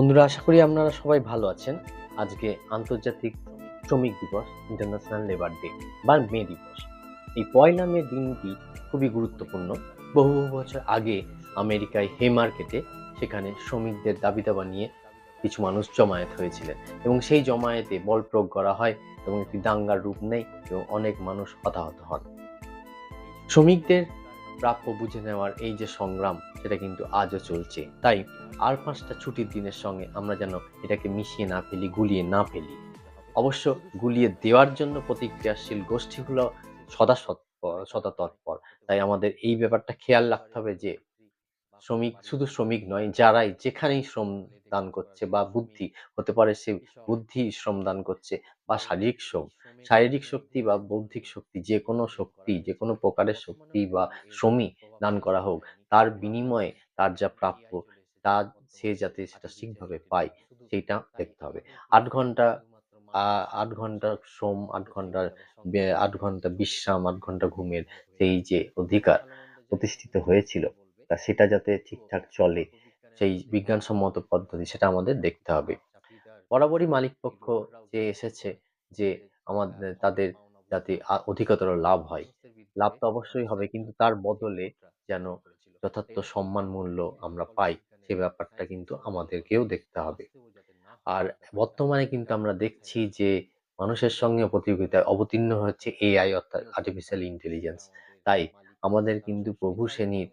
বন্ধুরা, আশা করি আপনারা সবাই ভালো আছেন। আজকে আন্তর্জাতিক শ্রমিক দিবস ইন্টারন্যাশনাল লেবার ডে বা মে দিবস। এই পয়লা মে দিনটি খুবই গুরুত্বপূর্ণ। বহু বহু বছর আগে আমেরিকায় হে মার্কেটে সেখানে শ্রমিকদের দাবি দাবা নিয়ে কিছু মানুষ জমায়েত হয়েছিলেন এবং সেই জমায়েতে বল প্রয়োগ করা হয় এবং একটি দাঙ্গার রূপ নেয় এবং অনেক মানুষ হতাহত হন। শ্রমিকদের প্রাপ্য বুঝে নেওয়ার এই যে সংগ্রাম, সেটা কিন্তু আজও চলছে। তাই আর পাঁচটা ছুটির দিনের সঙ্গে আমরা যেন এটাকে মিশিয়ে না ফেলি, গুলিয়ে না ফেলি। অবশ্য গুলিয়ে দেওয়ার জন্য প্রতিক্রিয়াশীল গোষ্ঠীগুলো সদা সৎপর সদা তৎপর তাই আমাদের এই ব্যাপারটা খেয়াল রাখতে হবে যে শ্রমিক শুধু শ্রমিক নয় যারাই যেখানেই শ্রম দান করছে বা বুদ্ধি হতে পারে সে বুদ্ধি শ্রম দান করছে বা শারীরিক শ্রম। শারীরিক শক্তি বা বৌদ্ধিক শক্তি যে কোনো শক্তি যে কোনো প্রকারের শক্তি বা শ্রমই দান করা হোক তার বিনিময়ে তার যা প্রাপ্য তা সে যাতে সেটা ঠিকভাবে পায় সেইটা দেখতে হবে। আট ঘণ্টা আট ঘণ্টা শ্রম আট ঘণ্টার আট ঘণ্টা বিশ্রাম আট ঘণ্টা ঘুমের সেই যে অধিকার প্রতিষ্ঠিত হয়েছিল তা সেটা যাতে ঠিকঠাক চলে, সেই বিজ্ঞানসম্মত পদ্ধতি সেটা আমাদের দেখতে হবে। বরাবরই মালিক পক্ষ যে এসেছে যে আমাদের তাদের যাতে অধিকতর লাভ হয়, লাভ তো অবশ্যই হবে, কিন্তু তার বদলে যেন যথার্থ সম্মান মূল্য আমরা পাই, সে ব্যাপারটা কিন্তু আমাদেরকেও দেখতে হবে। আর বর্তমানে কিন্তু আমরা দেখছি যে মানুষের সঙ্গে প্রতিযোগিতায় অবতীর্ণ হচ্ছে এআই অর্থাৎ আর্টিফিশিয়াল ইন্টেলিজেন্স তাই আমাদের কিন্তু প্রভু শ্রেণির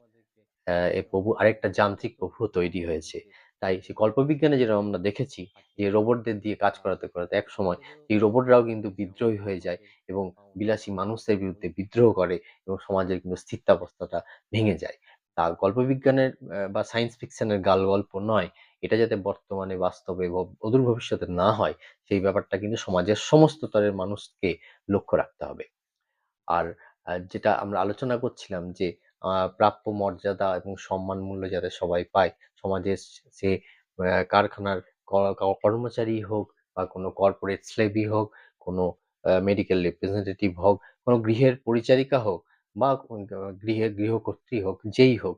এ প্রভু আরেকটা যান্ত্রিক প্রভু তৈরি হয়েছে। তাই সে কল্পবিজ্ঞানে যেটা আমরা দেখেছি যে রোবটদের দিয়ে কাজ করাতে করাতে এক সময় এই রোবটরাও কিন্তু বিদ্রোহী হয়ে যায় এবং বিলাসী মানুষদের বিরুদ্ধে বিদ্রোহ করে এবং সমাজের কিন্তু স্থিতাবস্থাটা ভেঙে যায়। তা গল্পবিজ্ঞানের বা সায়েন্স ফিকশনের গাল গল্প নয়। এটা যাতে বর্তমানে বাস্তবে অদূর ভবিষ্যতে না হয় সেই ব্যাপারটা কিন্তু সমাজের সমস্ত স্তরের মানুষকে লক্ষ্য রাখতে হবে। আর যেটা আমরা আলোচনা করছিলাম যে প্রাপ্য মর্যাদা এবং সম্মান মূল্য যাতে সবাই পায়। সমাজের সে কারখানার কর্মচারী হোক বা কোনো কর্পোরেট স্লেভি হোক, কোনো মেডিকেল রিপ্রেজেন্টেটিভ হোক, কোনো গৃহের পরিচারিকা হোক বা গৃহের গৃহকর্ত্রী হোক, যেই হোক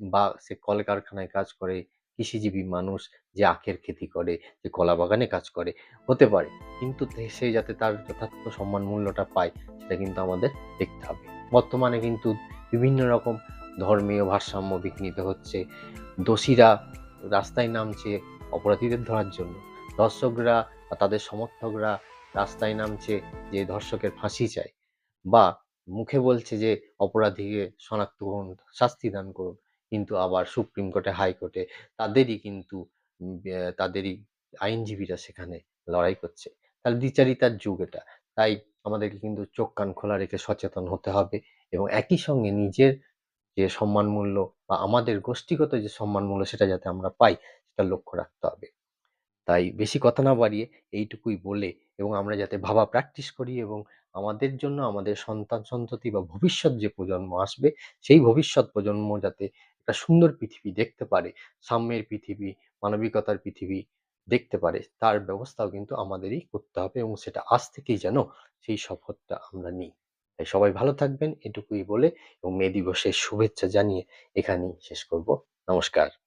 বা সে কলকারখানায় কাজ করে, কৃষিজীবী মানুষ যে আখের খেতি করে, যে কলা বাগানে কাজ করে, হতে পারে। কিন্তু সে যাতে তার যথার্থ সম্মান মূল্যটা পায়, সেটা কিন্তু আমাদের দেখতে হবে। বর্তমানে কিন্তু বিভিন্ন রকম ধর্মীয় ভারসাম্য বিঘ্নিত হচ্ছে। দোষীরা রাস্তায় নামছে অপরাধীদের ধরার জন্য। দর্শকরা বা তাদের সমর্থকরা রাস্তায় নামছে যে ধর্ষকের ফাঁসি চায় বা মুখে বলছে যে অপরাধীকে শনাক্ত করুন, শাস্তি দান করুন, কিন্তু আবার সুপ্রিম কোর্টে হাইকোর্টে তাদেরই কিন্তু তাদেরই আইনজীবীরা সেখানে লড়াই করছে। তাহলে দ্বিচারিতার যুগ এটা। তাই আমাদেরকে কিন্তু চোখ কান খোলা রেখে সচেতন হতে হবে। এবং একই সঙ্গে নিজের যে সম্মান মূল্য বা আমাদের গোষ্ঠীগত যে সম্মান মূল্য সেটা যাতে আমরা পাই, সেটা লক্ষ্য রাখতে হবে। তাই বেশি কথা না বাড়িয়ে এইটুকুই বলে এবং আমরা যাতে ভাবা প্র্যাকটিস করি এবং আমাদের জন্য আমাদের সন্তান সন্ততি বা ভবিষ্যৎ যে প্রজন্ম আসবে, সেই ভবিষ্যৎ প্রজন্ম যাতে একটা সুন্দর পৃথিবী দেখতে পারে, সাম্যের পৃথিবী, মানবিকতার পৃথিবী দেখতে পারে, তার ব্যবস্থাও কিন্তু আমাদেরই করতে হবে এবং সেটা আজ থেকেই যেন সেই শপথটা আমরা নিই। তাই সবাই ভালো থাকবেন, এটুকুই বলে এবং মে দিবসের শুভেচ্ছা জানিয়ে এখানেই শেষ করব। নমস্কার।